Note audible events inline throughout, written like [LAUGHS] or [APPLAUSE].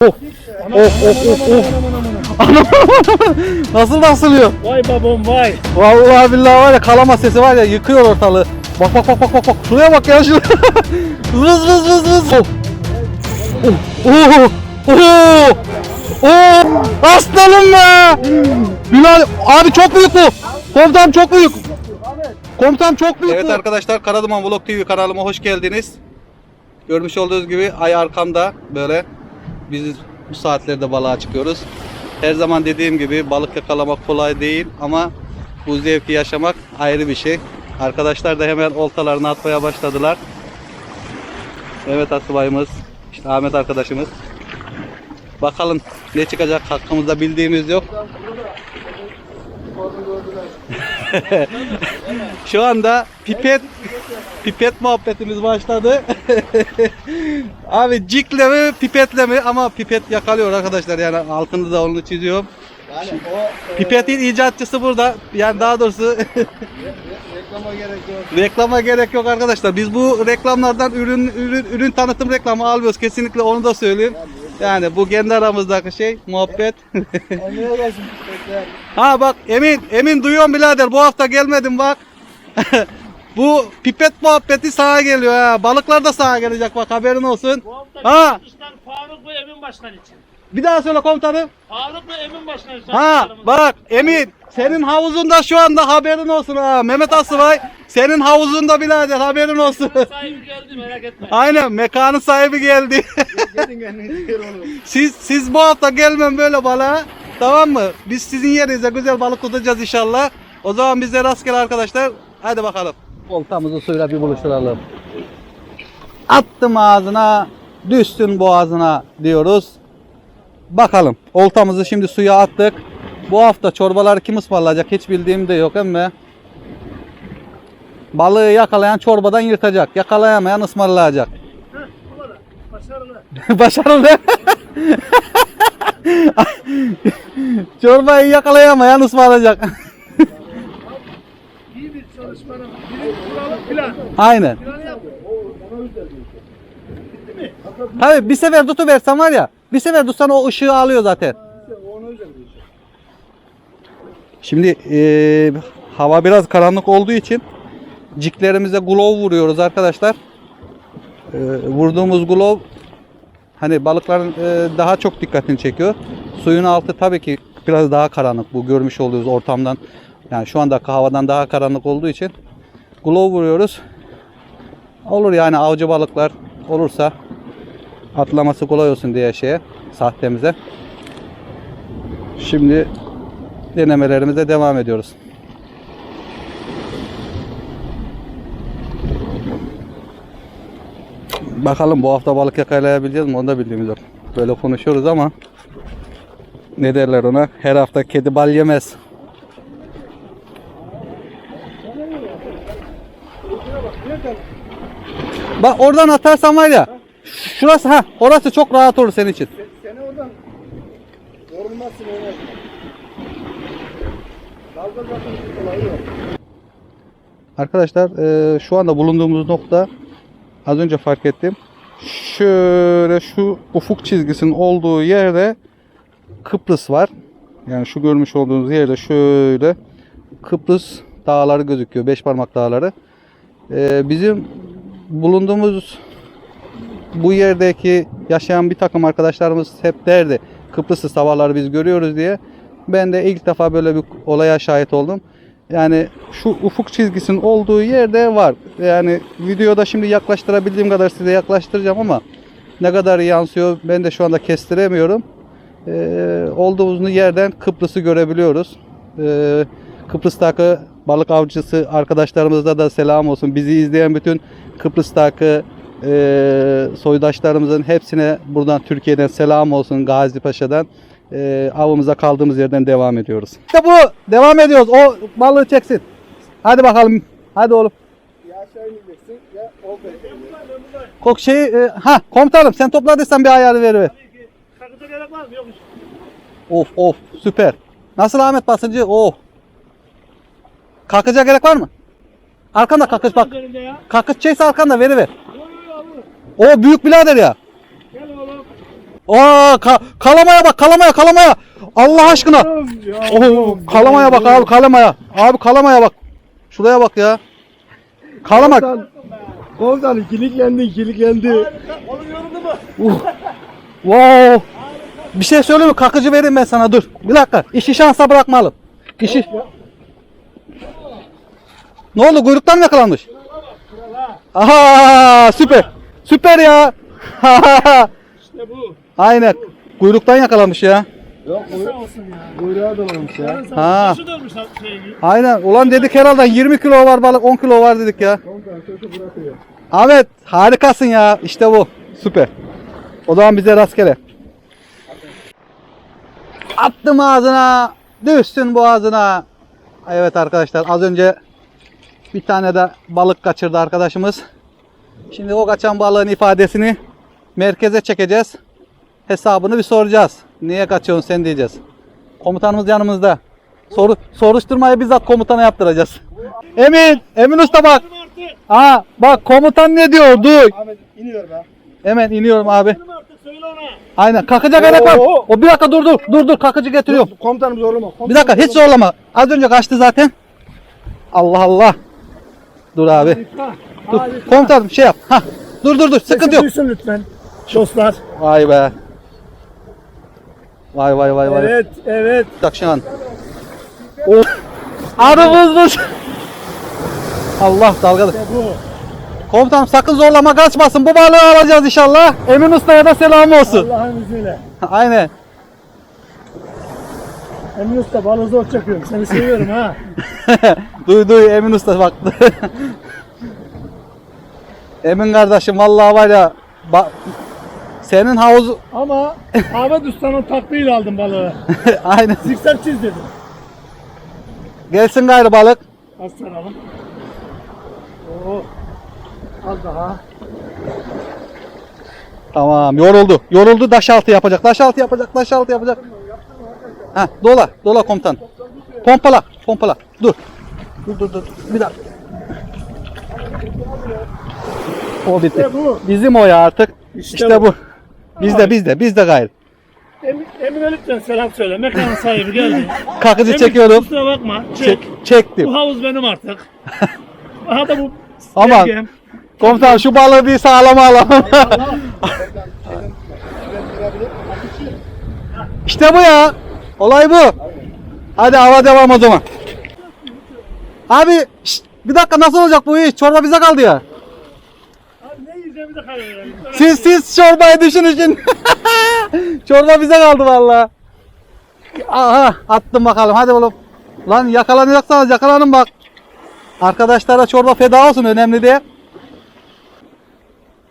Of of of of of. Nasıl basılıyor? Vay babam vay. Vallahi billahi var ya kalama sesi var ya yıkıyor ortalığı. Bak bak bak bak bak bak. Şuraya bak ya şuraya. [LAUGHS] vız vız vız vız. Oh. Oh. Oh. Oh. Oh. Aslanım be. Bilal abi çok büyük bu. Komutanım çok büyük. Komutanım çok büyük Evet arkadaşlar Karaduman Vlog TV kanalıma hoş geldiniz. Görmüş olduğunuz gibi ay arkamda böyle biz bu saatlerde balığa çıkıyoruz. Her zaman dediğim gibi balık yakalamak kolay değil ama bu zevki yaşamak ayrı bir şey. Arkadaşlar da hemen oltalarını atmaya başladılar. Evet asubayımız, işte Ahmet arkadaşımız. Bakalım ne çıkacak hakkımızda bildiğimiz yok. [LAUGHS] Şu anda pipet pipet muhabbetimiz başladı. [LAUGHS] Abi cikle mi pipetle mi ama pipet yakalıyor arkadaşlar yani altını da onu çiziyorum. Yani o Pipetin icatçısı burada. Yani daha doğrusu [LAUGHS] reklama gerek yok. reklama gerek yok arkadaşlar. Biz bu reklamlardan ürün ürün ürün tanıtım reklamı almıyoruz. Kesinlikle onu da söyleyeyim. Yani bu kendi aramızdaki şey muhabbet. Emine gelsin bekler. ha bak Emin, Emin duyuyorum birader. Bu hafta gelmedim bak. [LAUGHS] bu pipet muhabbeti sağa geliyor ha. Balıklar da sağa gelecek bak haberin olsun. Bu hafta Ha. işler Faruk ve Emin Başkan için. Bir daha söyle komutanım. Faruk ve Emin Başkan için. Ha bak Emin senin havuzunda şu anda haberin olsun ha. Mehmet Asıbay senin havuzunda birader haberin olsun. Sahibi geldi merak etme. Aynen mekanın sahibi geldi. [LAUGHS] Siz siz bu hafta gelmem böyle balığa. Tamam mı? Biz sizin yerinize güzel balık tutacağız inşallah. O zaman bize rastgele arkadaşlar. Hadi bakalım. Oltamızı suyla bir buluşturalım. Attım ağzına, düşsün boğazına diyoruz. Bakalım. Oltamızı şimdi suya attık. Bu hafta çorbaları kim ısmarlayacak hiç bildiğim de yok emme. Balığı yakalayan çorbadan yırtacak. Yakalayamayan ısmarlayacak. Başarılı. [LAUGHS] [LAUGHS] Çorbayı yakalayamayan ısmarlayacak. [LAUGHS] İyi bir çalışmanın birinci kuralı plan. Aynen. Planı yap. Tabii bir sefer tutuversen var ya, bir sefer tutsan o ışığı alıyor zaten. Şimdi eee, hava biraz karanlık olduğu için ciklerimize glove vuruyoruz arkadaşlar. Eee, vurduğumuz glove hani balıkların eee, daha çok dikkatini çekiyor. Suyun altı tabii ki biraz daha karanlık bu görmüş olduğunuz ortamdan. Yani şu andaki havadan daha karanlık olduğu için glove vuruyoruz. Olur yani avcı balıklar olursa atlaması kolay olsun diye şeye sahtemize. Şimdi denemelerimize devam ediyoruz. Bakalım bu hafta balık yakalayabileceğiz mi onu da bildiğimiz yok. Böyle konuşuyoruz ama ne derler ona? Her hafta kedi bal yemez. Bak oradan atarsan var ya şurası ha orası çok rahat olur senin için. Seni oradan yorulmazsın öyle. Dalga. Arkadaşlar eee, şu anda bulunduğumuz nokta az önce fark ettim. Şöyle şu ufuk çizgisinin olduğu yerde Kıbrıs var. Yani şu görmüş olduğunuz yerde şöyle Kıbrıs dağları gözüküyor. Beş parmak dağları. Eee, bizim bulunduğumuz bu yerdeki yaşayan bir takım arkadaşlarımız hep derdi Kıbrıs'ı sabahları biz görüyoruz diye. Ben de ilk defa böyle bir olaya şahit oldum. Yani şu ufuk çizgisinin olduğu yerde var. Yani videoda şimdi yaklaştırabildiğim kadar size yaklaştıracağım ama ne kadar yansıyor ben de şu anda kestiremiyorum. Ee, olduğumuz yerden Kıbrıs'ı görebiliyoruz. Ee, Kıbrıs'taki balık avcısı arkadaşlarımıza da selam olsun. Bizi izleyen bütün Kıbrıs'taki e, soydaşlarımızın hepsine buradan Türkiye'den selam olsun Gazi Paşa'dan. E, avımıza kaldığımız yerden devam ediyoruz. İşte bu. Devam ediyoruz. O balığı çeksin. Hadi bakalım. Hadi oğlum. Ya aşağı ineceksin ya o. Kok şey e, ha komutanım sen topladıysan bir ayarı ver ver. Kakıta gerek var mı? Yok. Of of süper. Nasıl Ahmet basıncı? Oh. Kalkacak gerek var mı? Arkanda kalkış bak. Kalkış çekse arkanda yo alırım. O büyük birader ya. Aa ka- kalamaya bak kalamaya kalamaya. Allah aşkına. Oo, kalamaya bak abi kalamaya. Abi kalamaya bak. Şuraya bak ya. Kalama. Komutan, komutanım kilitlendin kilitlendi. Onun yoruldu mu? Uh. Wow. Bir şey söyleyeyim mi? Kakıcı vereyim ben sana dur. Bir dakika. İşi şansa bırakmalım. İşi. Ne oldu? Kuyruktan mı yakalanmış? Aha süper. Süper ya. [LAUGHS] İşte bu. Aynen. Kuyruktan yakalamış ya. Yok Sağ olsun ya. kuyruğa dolamış ya. Ha. sabah başı dönmüş şey gibi. Aynen. Ulan dedik herhalde 20 kilo var balık 10 kilo var dedik ya. Ahmet harikasın ya. İşte bu. Süper. O zaman bize rastgele. Attım ağzına. Düşsün boğazına. Evet arkadaşlar az önce bir tane de balık kaçırdı arkadaşımız. Şimdi o kaçan balığın ifadesini merkeze çekeceğiz. Hesabını bir soracağız. Niye kaçıyorsun sen diyeceğiz. Komutanımız yanımızda. Soru, soruşturmayı bizzat komutana yaptıracağız. Emin, Emin Usta bak. Aa bak komutan ne diyor? Duy. Ahmet iniyor be. Hemen iniyorum abi. Aynen kalkacak var. Oo. O bir dakika dur dur. Dur dur kalkıcı getiriyorum. Komutanım zorlama. Komutanım Bir dakika hiç zorlama. Az önce kaçtı zaten. Allah Allah. Dur abi. Ha. Dur. Komutanım şey yap. Hah. Dur dur dur. Sıkıntı yok. Lütfen. Dostlar. Vay be. Vay vay vay vay. Evet, evet. Bak şu an. Oh. Abi vız vız. Allah dalgalı. Bu. Komutanım sakın zorlama kaçmasın. Bu balığı alacağız inşallah. Emin Usta'ya da selam olsun. Allah'ın izniyle. [LAUGHS] Aynen. Emin Usta balığı zor çekiyorum. Seni seviyorum ha. [LAUGHS] duy duy Emin Usta bak. [LAUGHS] Emin kardeşim vallahi var ya senin havuz Ama Ahmet Usta'nın taktiğiyle aldım balığı. [LAUGHS] aynen Zikzak çiz dedim. gelsin gayrı balık. Az saralım. Oo. Az daha. Tamam yoruldu. Yoruldu taş altı yapacak. Taş altı yapacak. Taş altı yapacak. Ha dola. Dola komutan. Pompala. Pompala. Dur. Dur dur dur. Bir dakika. O bitti. İşte bu. Bizim o ya artık. İşte İşte, bu. bu. Bizde bizde bizde gayrı. Emin, Emine lütfen selam söyle. Mekanın sahibi geldi. Kakıcı Emin, çekiyorum. Kusura bakma. Çek. Çek, çektim. Bu havuz benim artık. [LAUGHS] Aha da bu Aman. belgem. Komutan şu balığı bir sağlama alalım. [LAUGHS] işte bu ya. Olay bu. Hadi hava devam o zaman. Abi şşt, bir dakika nasıl olacak bu iş? Çorba bize kaldı ya. Karar verelim. Siz siz çorbayı düşünün. [LAUGHS] Çorba bize kaldı valla. Aha attım bakalım hadi oğlum. Lan yakalanacaksanız yakalanın bak. Arkadaşlara çorba feda olsun önemli değil.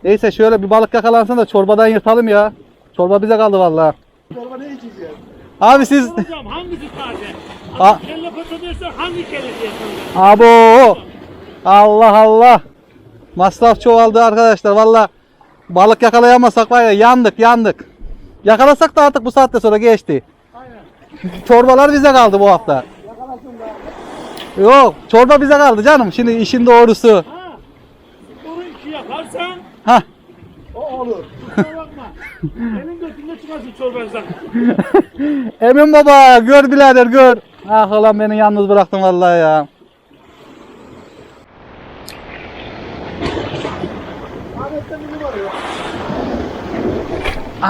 Neyse şöyle bir balık yakalansın da çorbadan yırtalım ya. Çorba bize kaldı valla. Çorba ne içeceğiz? Abi siz Hocam hangisi taze? A- Kelle patatesler hangi kelle diyorsun? abo Allah Allah. Masraf çoğaldı arkadaşlar valla. Balık yakalayamazsak var ya yandık yandık. Yakalasak da artık bu saatte sonra geçti. Çorbalar bize kaldı bu hafta. Yok çorba bize kaldı canım. Şimdi işin doğrusu. Ha. Sporu iki yaparsan Ha O olur. kusura bakma. [LAUGHS] Benim götümde çıkarsın çorbanızdan. Emin baba gör birader gör. Ah ulan beni yalnız bıraktın vallahi ya. Ahmet'te bizim var ya. He?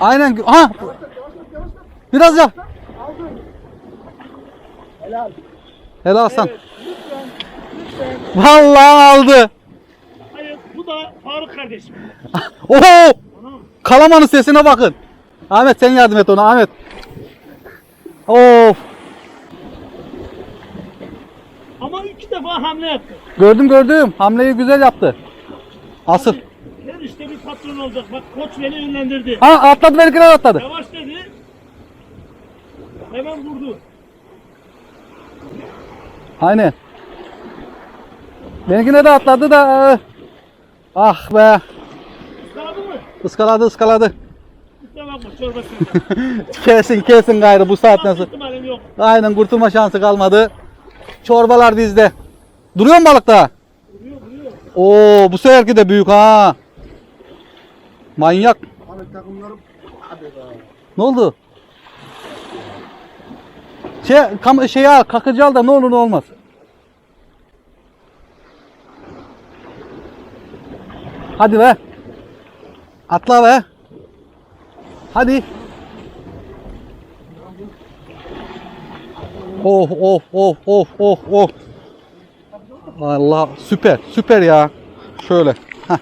Aynen. Ha. Biraz yap. Helal. Helal Hasan. Evet, lütfen, lütfen. Vallahi aldı. Hayır, bu da Faruk kardeşim. [LAUGHS] Oho! Kalamanın sesine bakın. Ahmet sen yardım et ona Ahmet. Of. Ama iki defa hamle yaptı. Gördüm gördüm. Hamleyi güzel yaptı. Asıl. Her işte bir patron olacak. Bak koç beni yönlendirdi. Ha atladı benimkiler atladı. Yavaş dedi. Hemen vurdu. Aynen. Benimkine de atladı da. e, Ah be. Kaldı mı? Iskaladı ıskaladı. [LAUGHS] Kesin kesin gayrı bu saatten sonra. Aynen kurtulma şansı kalmadı. Çorbalar bizde. Duruyor mu balık daha? Duruyor duruyor. Oo bu seferki de büyük ha. Manyak. Hani takımlarım. Hadi be. Ne oldu? Şey, kam şey al, kakıcı al da ne olur ne olmaz. Hadi be. Atla be. Hadi. Oh oh oh oh oh oh. Allah süper süper ya. Şöyle. Heh.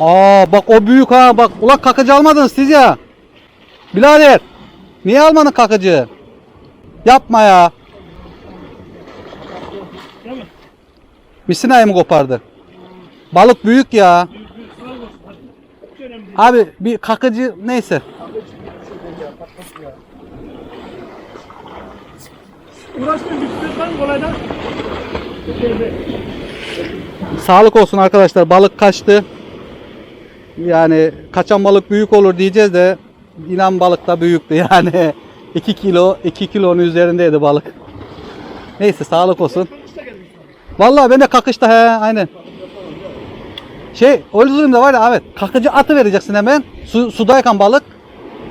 Aa bak o büyük ha bak. Ulan kakıcı almadınız siz ya. Birader. Niye almadın kakıcı? Yapma ya. Misinayı mı kopardı? Balık büyük ya. Abi bir kakıcı neyse. Sağlık olsun arkadaşlar. Balık kaçtı. Yani kaçan balık büyük olur diyeceğiz de inan balık da büyüktü [LAUGHS] yani. 2 kilo, 2 kilonun üzerindeydi balık. Neyse sağlık olsun. Vallahi ben de kakışta he aynen. Şey öyle de var ya evet kakıcı atı vereceksin hemen su, sudayken balık.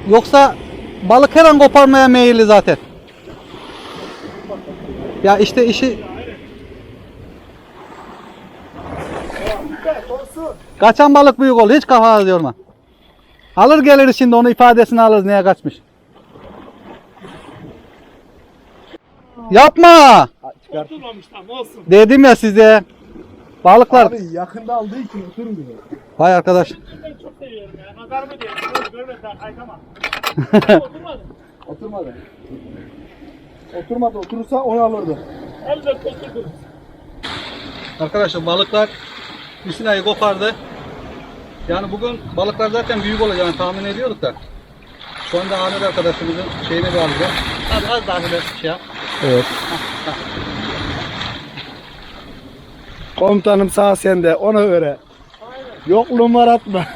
Yoksa balık her an koparmaya meyilli zaten. Ya işte işi kaçan balık büyük olur hiç kafanı yorma. Alır gelir şimdi onu ifadesini alırız neye kaçmış. Yapma. Oturmamış tam olsun. dedim ya size. Balıklar. Abi yakında aldığı için oturmuyor. Vay arkadaş. Ben çok seviyorum ya. Nazar mı diyelim? Görmedi daha kaykama. [LAUGHS] Oturmadı. Oturmadı. Oturmadı. Oturursa onu alırdı. Elbette oturdu. Arkadaşlar balıklar misinayı kopardı. Yani bugün balıklar zaten büyük olacağını tahmin ediyorduk da. Şu anda Ahmet arkadaşımızın şeyini bir alacağım. Az, az daha böyle şey yap. Evet. Komutanım sağ sende ona göre. Yokluğum var atma. [LAUGHS]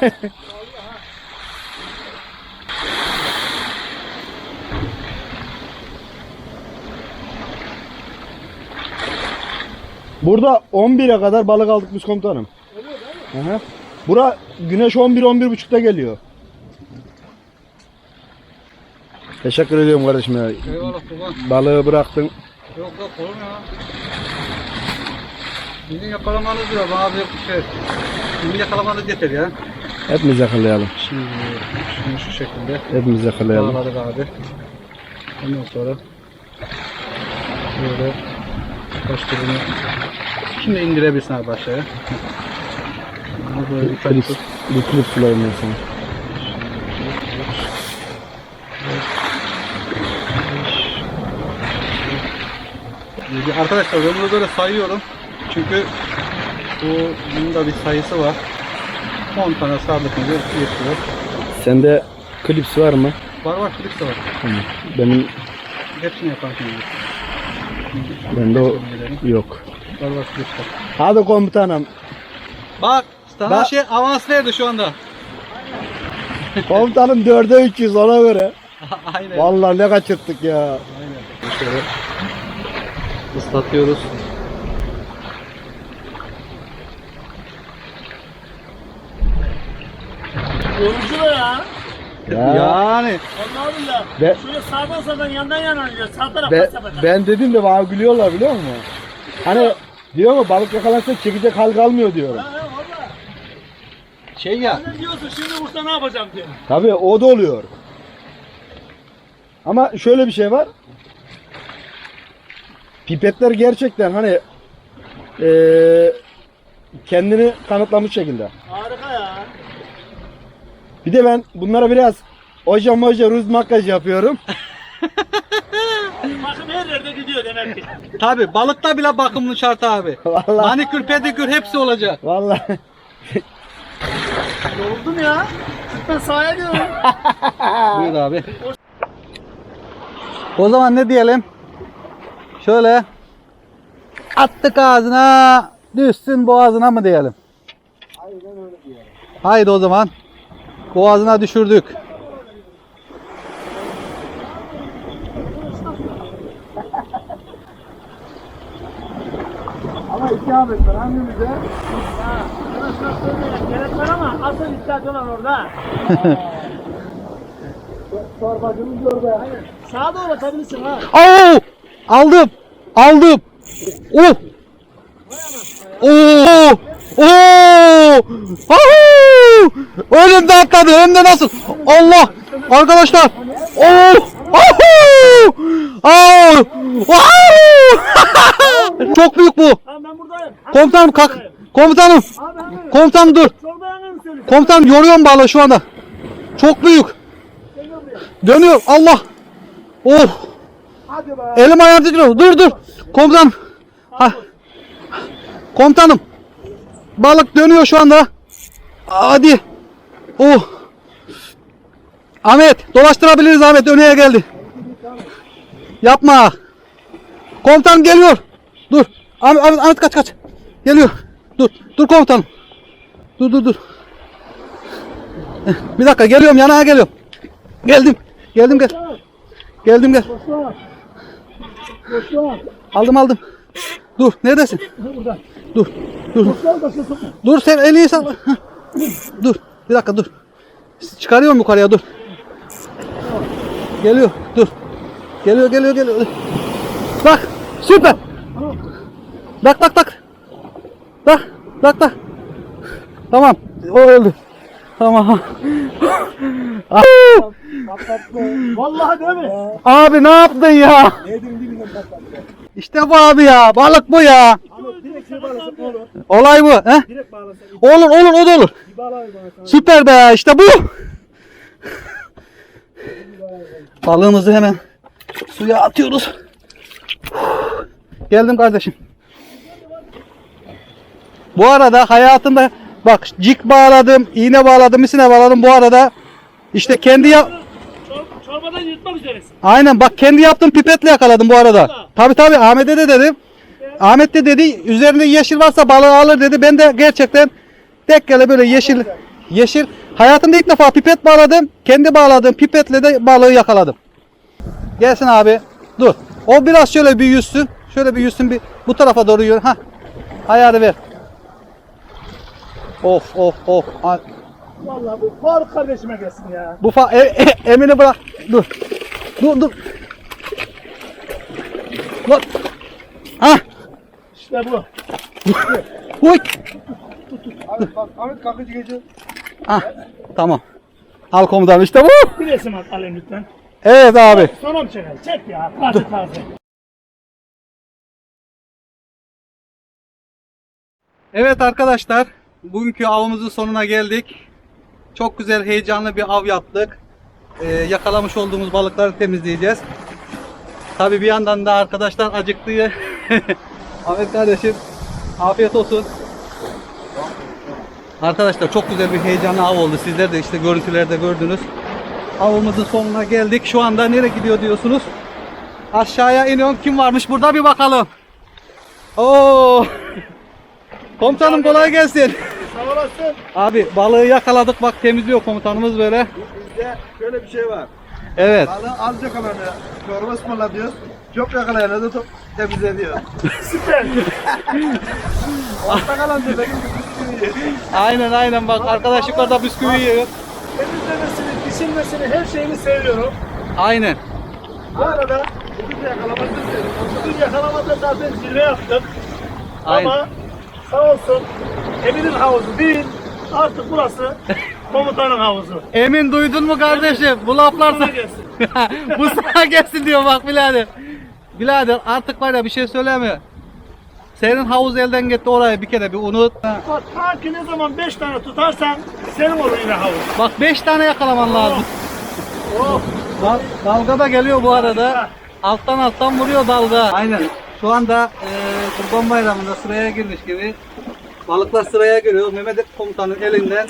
Burada 11'e kadar balık aldık biz komutanım. Hı hı. Bura güneş 11-11.30'da geliyor. Teşekkür ediyorum kardeşim ya. Eyvallah kurban. Balığı bıraktın. Yok olur mu ya? Sizin yakalamanız diyor bana bir şey. Sizin yakalamanız yeter ya. Hepimiz yakalayalım. Şimdi şunu şu şekilde Hepimiz yakalayalım. bağladık abi. Ondan sonra böyle kaçtırını şimdi indirebilirsin abi aşağıya. Böyle bir Klip, bir klip sana. Ee, Arkadaşlar ben bunu böyle sayıyorum. Çünkü bu bunun da bir sayısı var. 10 tane sardık mı yetiyor. Sende klips var mı? Var var klip de var. Benim Hepsini yaparsın. bende o yok. Var klip de. Hadi komutanım. Bak sana Ba- şey avans verdi şu anda. Komutanım 4'e 300 ona göre. [LAUGHS] Aynen. Vallahi ne kaçırttık ya. Aynen. Şöyle ıslatıyoruz. Yorucu da ya. Ya. Yani Allah billah. Be- Şöyle sağdan sağdan yandan yana gidiyor. Sağ taraf Be- ben dedim de bana gülüyorlar biliyor musun? Hani diyor mu balık yakalansa çekecek hal kalmıyor diyorum. Ha, ha, valla. şey ya. Sen diyorsun şimdi vursa ne yapacağım diye. Tabii o da oluyor. Ama şöyle bir şey var. Pipetler gerçekten hani eee, kendini kanıtlamış şekilde. Harika ya. Bir de ben bunlara biraz oja moja ruz makyaj yapıyorum. [LAUGHS] Her yerde gidiyor demek ki. [LAUGHS] Tabi balıkta bile bakımlı şart abi. Vallahi Manikür pedikür hepsi olacak. vallahi Yoruldum ya. Ben sahaya diyorum. [LAUGHS] Buyur abi. O zaman ne diyelim? Şöyle attık ağzına düşsün boğazına mı diyelim? Haydi o zaman. Boğazına düşürdük. İkamet var hangimize? Gerek var ama asıl ihtiyaç olan orada. Torbacımız orada. Sağa doğru atabilirsin ha. Oo! Aldım. Aldım. Oh! Oo! Oo! Ahuu! Önümde atladı. Hem de nasıl? Allah! Arkadaşlar. Oo! [LAUGHS] Çok büyük bu. Tamam ben buradayım. Ha, Komutanım kalk. Komutanım. Komutanım dur. Komutanım yoruyorum balığı şu anda. Çok büyük. Dönüyor. Allah. Oh. Elim ayağım titriyor. Dur dur. Komutanım. Ha. Komutanım. Balık dönüyor şu anda. Hadi. Oh. Ahmet dolaştırabiliriz Ahmet öneye geldi. Yapma. Komutanım geliyor. Dur. Ahmet, Ahmet, Ahmet kaç kaç. Geliyor. Dur. Dur komutanım. Dur dur dur. Eh, Bir dakika geliyorum yanına geliyorum. Geldim. Geldim gel. Geldim gel. Aldım aldım. Dur neredesin? Dur. Dur. Dur sen elini sal. Dur. Bir dakika dur. Çıkarıyorum yukarıya dur. Geliyor. Dur. Geliyor geliyor geliyor. Bak. Süper. Bak bak bak. Bak. Bak bak. Tamam. O öldü. Tamam. [LAUGHS] Ah! Vallahi değil mi? Abi ne yaptın ya? Yedim dibinden patlattı. İşte bu abi ya. Balık bu ya. Ahmet direkt şey bağlasak olur? Olay bu. He? Direkt bağlasak. Olur olur o da olur. Bir. Süper be işte bu. Balığımızı hemen suya atıyoruz. Geldim kardeşim. Bu arada hayatımda bak cik bağladım, iğne bağladım, misine bağladım. Bu arada işte kendi yap Çor- çorbadan yutmak üzeresin. Aynen bak kendi yaptığım pipetle yakaladım bu arada. Tabi tabi Ahmet'e de dedim. Ahmet de dedi üzerinde yeşil varsa balığı alır dedi. Ben de gerçekten tek gele böyle yeşil yeşil hayatımda ilk defa pipet bağladım. Kendi bağladığım pipetle de balığı yakaladım. Gelsin abi. Dur. O biraz şöyle bir yüzsün. Şöyle bir yüzsün bir bu tarafa doğru yürü. Ha. Ayarı ver. Of of of. Vallahi bu Faruk kardeşime gelsin ya. Bu fa e, e, Emini bırak. Dur. Dur dur. Dur. Ha. İşte bu. Huy. Ahmet bak Ahmet kalkıcı gece. Ha. Tamam. Al komutanım işte bu. Bir resim at alayım lütfen. Evet abi. Sonra mı çeker? Çek ya. Taze taze. Evet arkadaşlar. Bugünkü avımızın sonuna geldik. Çok güzel heyecanlı bir av yaptık. Ee, yakalamış olduğumuz balıkları temizleyeceğiz. Tabi bir yandan da arkadaşlar acıktı. [LAUGHS] Ahmet kardeşim afiyet olsun. Arkadaşlar çok güzel bir heyecanlı av oldu. Sizler de işte görüntülerde gördünüz. Avımızın sonuna geldik. Şu anda nereye gidiyor diyorsunuz? Aşağıya iniyorum. Kim varmış burada bir bakalım. Oo! [LAUGHS] Komutanım kolay gelsin. Sağ olasın. Abi balığı yakaladık bak temizliyor komutanımız böyle. Bizde şöyle bir şey var. Evet. Balığı az yakalanı çorba ısmarla diyoruz. Çok yakalayana da top temizle diyor. Süper. Altta kalan diyor. Benim gibi Aynen aynen bak arkadaş yukarıda bisküvi yiyor. Temizlemesini, pişirmesini, her şeyini seviyorum. Aynen. Bu arada Bugün de yakalamazsın diyor. bugün yakalamada zaten zirve yaptık. Aynen. Ama sağ olsun Emin'in havuzu değil, artık burası [LAUGHS] komutanın havuzu. Emin duydun mu kardeşim? Bu laflar. [LAUGHS] Bu sana gelsin diyor bak birader. Birader artık var ya bir şey söyleme. Senin havuz elden gitti orayı bir kere bir unut. Ha. Bak ta ki ne zaman 5 tane tutarsan senin olur yine havuz. Bak 5 tane yakalaman lazım. Oh, Dal, dalga da geliyor bu arada. Alttan alttan vuruyor dalga. Aynen. Şu anda e, Kurban Bayramı'nda sıraya girmiş gibi. Balıklar sıraya giriyor. Mehmet Komutan'ın elinden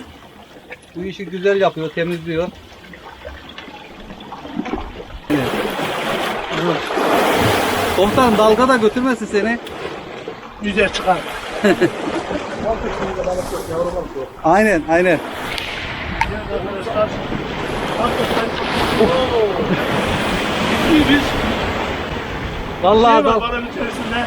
bu işi güzel yapıyor, temizliyor. Evet. Komutanım dalga da götürmesin seni. güzel çıkar. Aynen, aynen. Arkadaşlar. Bir Vallahi şey var dal- içerisinde.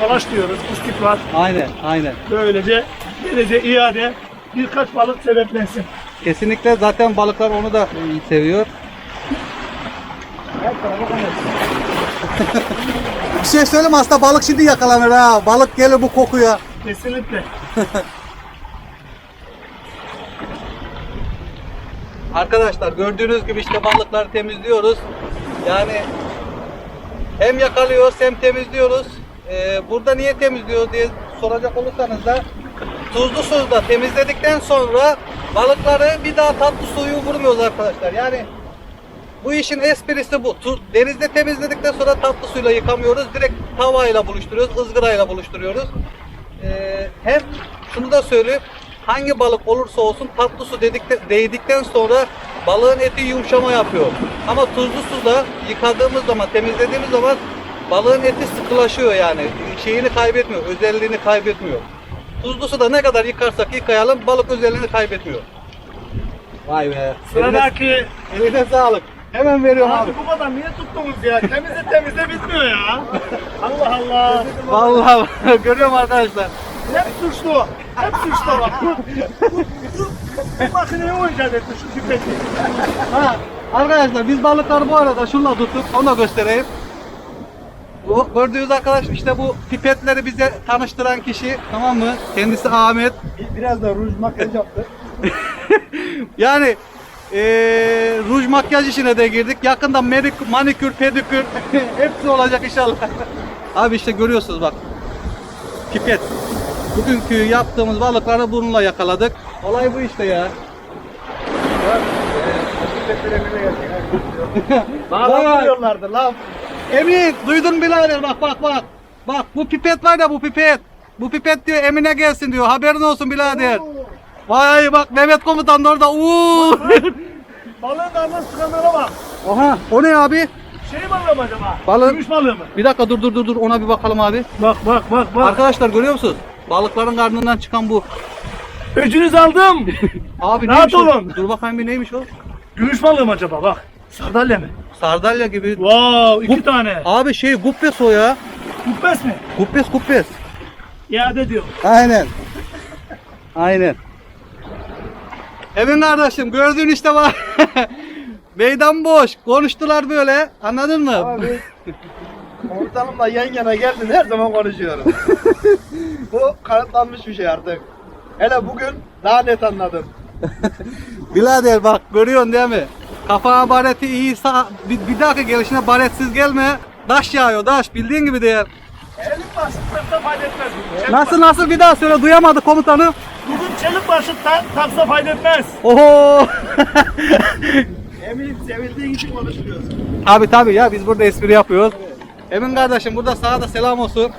talaş diyoruz. Pislik var. Aynen, aynen. Böylece gelece iade birkaç balık sebeplensin. Kesinlikle zaten balıklar onu da seviyor. Bir şey söyleyeyim aslında balık şimdi yakalanır ha. Balık gelir bu kokuya. Kesinlikle. [LAUGHS] Arkadaşlar gördüğünüz gibi işte balıkları temizliyoruz. Yani hem yakalıyoruz hem temizliyoruz. Ee, burada niye temizliyor diye soracak olursanız da tuzlu suzda temizledikten sonra balıkları bir daha tatlı suyu vurmuyoruz arkadaşlar. Yani bu işin esprisi bu. Denizde temizledikten sonra tatlı suyla yıkamıyoruz. Direkt tavayla buluşturuyoruz, ızgarayla buluşturuyoruz. Ee, hem şunu da söyleyeyim. Hangi balık olursa olsun tatlı su dedikte, değdikten sonra balığın eti yumuşama yapıyor. Ama tuzlu suda yıkadığımız zaman, temizlediğimiz zaman balığın eti sıkılaşıyor yani. Şeyini kaybetmiyor, özelliğini kaybetmiyor. Tuzlu suda ne kadar yıkarsak yıkayalım balık özelliğini kaybetmiyor. Vay be. Sıradaki Eline, eline sağlık. Hemen veriyorum abi. Bu kadar niye tuttunuz ya? Temizle temizle bitmiyor ya. Allah Allah. Vallahi [LAUGHS] görüyorum arkadaşlar. Hep suçlu. Hep suçlu bak. Bu, makineye o icat etti şu pipeti. Ha, arkadaşlar biz balıkları bu arada şunla tuttuk. Onu da göstereyim. Bu gördüğünüz arkadaş işte bu pipetleri bize tanıştıran kişi tamam mı? Kendisi Ahmet. Biraz da ruj makyaj yaptı. [LAUGHS] Yani eee ruj makyaj işine de girdik. Yakında medik- manikür, pedikür [LAUGHS] hepsi olacak inşallah. [LAUGHS] Abi işte görüyorsunuz bak. Pipet. Bugünkü yaptığımız balıkları bununla yakaladık. Olay bu işte ya. [LAUGHS] Vay. vuruyorlardı lan. Emin duydun birader bak bak bak. Bak bu pipet var ya bu pipet. Bu pipet diyor Emine gelsin diyor. Haberin olsun birader. Vay bak Mehmet komutan da orada. Uuu. Balığın damla sıkanlara bak. Oha o ne abi? Şey balığı mı acaba? Balık. Gümüş balığı mı? Bir dakika dur dur dur dur ona bir bakalım abi. Bak bak bak bak. Arkadaşlar görüyor musunuz? Balıkların karnından çıkan bu. Öcünüzü aldım. [LAUGHS] Abi Rahat neymiş o? olun. Dur bakayım bir neymiş o? Gümüş balığı mı acaba bak. Sardalya mı? Sardalya gibi. Wow iki tane. Abi şey guppes o ya. Kuppes mi? Guppes guppes. İade diyor. Aynen. Aynen. Emin kardeşim gördüğün işte var. [LAUGHS] Meydan boş. Konuştular böyle. Anladın mı? Abi komutanımla yan yana geldin her zaman konuşuyorum. [LAUGHS] Bu kanıtlanmış bir şey artık. Hele bugün daha net anladım. [LAUGHS] Birader bak görüyorsun değil mi? Kafana bareti iyiyse bir, bir dahaki gelişine baretsiz gelme. Taş yağıyor taş bildiğin gibi değil. Çelik başı taksa fayda etmez. Çelik Nasıl nasıl bir daha söyle duyamadı komutanım. Bugün çelik başı ta- taksa fayda etmez. Oho. [LAUGHS] Emin sevildiğin için konuşuyorsun. Abi tabi ya biz burada espri yapıyoruz. Emin kardeşim burada sana da selam olsun.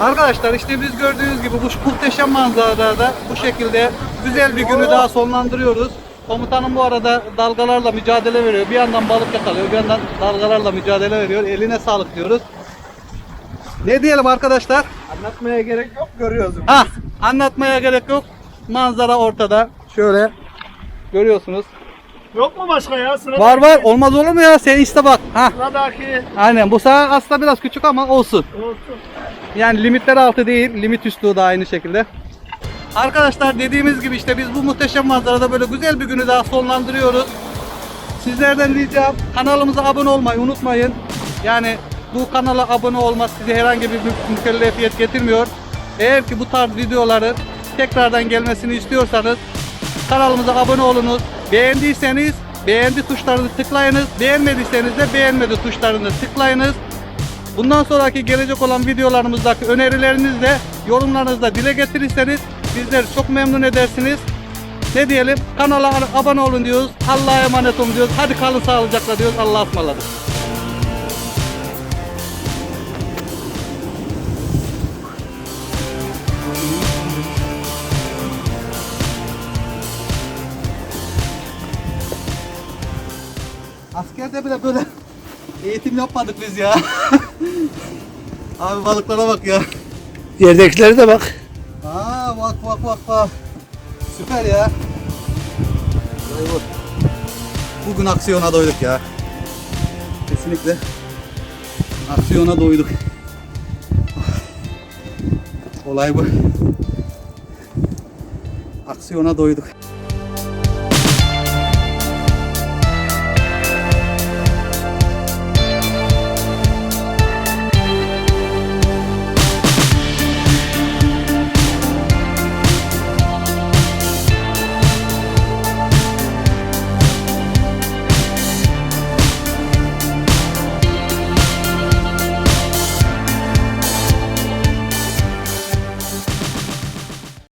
Arkadaşlar işte biz gördüğünüz gibi bu muhteşem manzarada bu şekilde güzel bir günü daha sonlandırıyoruz. Komutanım bu arada dalgalarla mücadele veriyor. Bir yandan balık yakalıyor, bir yandan dalgalarla mücadele veriyor. Eline sağlık diyoruz. Ne diyelim arkadaşlar? Anlatmaya gerek yok görüyorsun. Ha, anlatmaya gerek yok. Manzara ortada. Şöyle görüyorsunuz. Yok mu başka ya? Sıradaki, Var var olmaz olur mu ya? Sen iste bak. Ha, Sıradaki. aynen bu saha aslında biraz küçük ama olsun. Olsun. Yani limitler altı değil, limit üstü da aynı şekilde. Arkadaşlar dediğimiz gibi işte biz bu muhteşem manzarada böyle güzel bir günü daha sonlandırıyoruz. Sizlerden ricam kanalımıza abone olmayı unutmayın. Yani bu kanala abone olmak size herhangi bir mü- mükellefiyet getirmiyor. Eğer ki bu tarz videoların tekrardan gelmesini istiyorsanız kanalımıza abone olunuz. Beğendiyseniz beğendi tuşlarını tıklayınız. Beğenmediyseniz de beğenmedi tuşlarını tıklayınız. Bundan sonraki gelecek olan videolarımızdaki önerilerinizi de yorumlarınızda dile getirirseniz bizleri çok memnun edersiniz. Ne diyelim? Kanala abone olun diyoruz. Allah'a emanet olun diyoruz. Hadi kalın sağlıcakla diyoruz. Allah'a ısmarladık. Askerde bile böyle eğitim yapmadık biz ya. [LAUGHS] Abi balıklara bak ya. Yerdekilere de bak. Aa bak bak bak bak. Süper ya. Bugün aksiyona doyduk ya. Kesinlikle. Aksiyona doyduk. Olay bu. Aksiyona doyduk.